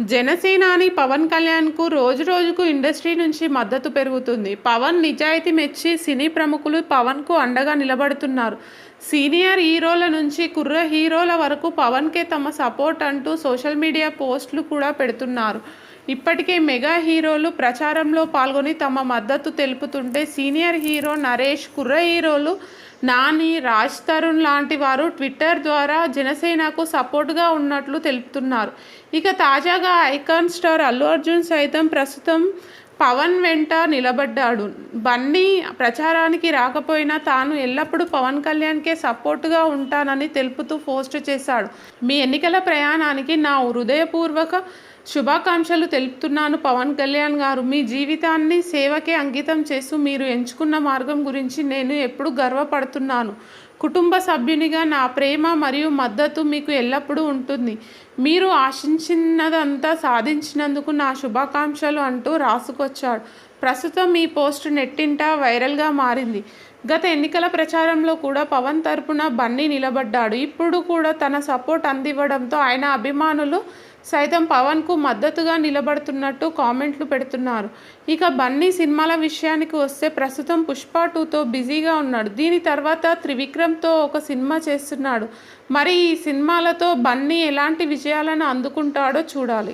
జనసేనాని పవన్ కళ్యాణ్కు రోజు రోజుకు ఇండస్ట్రీ నుంచి మద్దతు పెరుగుతుంది. పవన్ నిజాయితీ మెచ్చి సినీ ప్రముఖులు పవన్కు అండగా నిలబడుతున్నారు. సీనియర్ హీరోల నుంచి కుర్ర హీరోల వరకు పవన్కే తమ సపోర్ట్ అంటూ సోషల్ మీడియా పోస్టులు కూడా పెడుతున్నారు. ఇప్పటికే మెగా హీరోలు ప్రచారంలో పాల్గొని తమ మద్దతు తెలుపుతుంటే సీనియర్ హీరో నరేష్ కుర్ర హీరోలు నాని రాజ్ తరుణ్ లాంటి వారు ట్విట్టర్ ద్వారా జనసేనకు సపోర్ట్గా ఉన్నట్లు తెలుపుతున్నారు. ఇక తాజాగా ఐకాన్ స్టార్ అల్లు అర్జున్ సైతం ప్రస్తుతం పవన్ వెంట నిలబడ్డాడు. బన్నీ ప్రచారానికి రాకపోయినా తాను ఎల్లప్పుడూ పవన్ కళ్యాణ్కే సపోర్టుగా ఉంటానని తెలుపుతూ పోస్ట్ చేశాడు. మీ ఎన్నికల ప్రయాణానికి నా హృదయపూర్వక శుభాకాంక్షలు తెలుపుతున్నాను పవన్ కళ్యాణ్ గారు. మీ జీవితాన్ని సేవకే అంకితం చేస్తూ మీరు ఎంచుకున్న మార్గం గురించి నేను ఎప్పుడూ గర్వపడుతున్నాను. కుటుంబ సభ్యునిగా నా ప్రేమ మరియు మద్దతు మీకు ఎల్లప్పుడూ ఉంటుంది. మీరు ఆశించినదంతా సాధించినందుకు నా శుభాకాంక్షలు అంటూ రాసుకొచ్చాడు. ప్రస్తుతం ఈ పోస్ట్ నెట్టింట వైరల్గా మారింది. గత ఎన్నికల ప్రచారంలో కూడా పవన్ తరపున బన్నీ నిలబడ్డాడు. ఇప్పుడు కూడా తన సపోర్ట్ అందివ్వడంతో ఆయన అభిమానులు సైతం పవన్కు మద్దతుగా నిలబడుతున్నట్టు కామెంట్లు పెడుతున్నారు. ఇక బన్నీ సినిమాల విషయానికి వస్తే ప్రస్తుతం పుష్ప టూతో బిజీగా ఉన్నాడు. దీని తర్వాత త్రివిక్రమ్తో ఒక సినిమా చేస్తున్నాడు. మరి ఈ సినిమాలతో బన్నీ ఎలాంటి విజయాలను అందుకుంటాడో చూడాలి.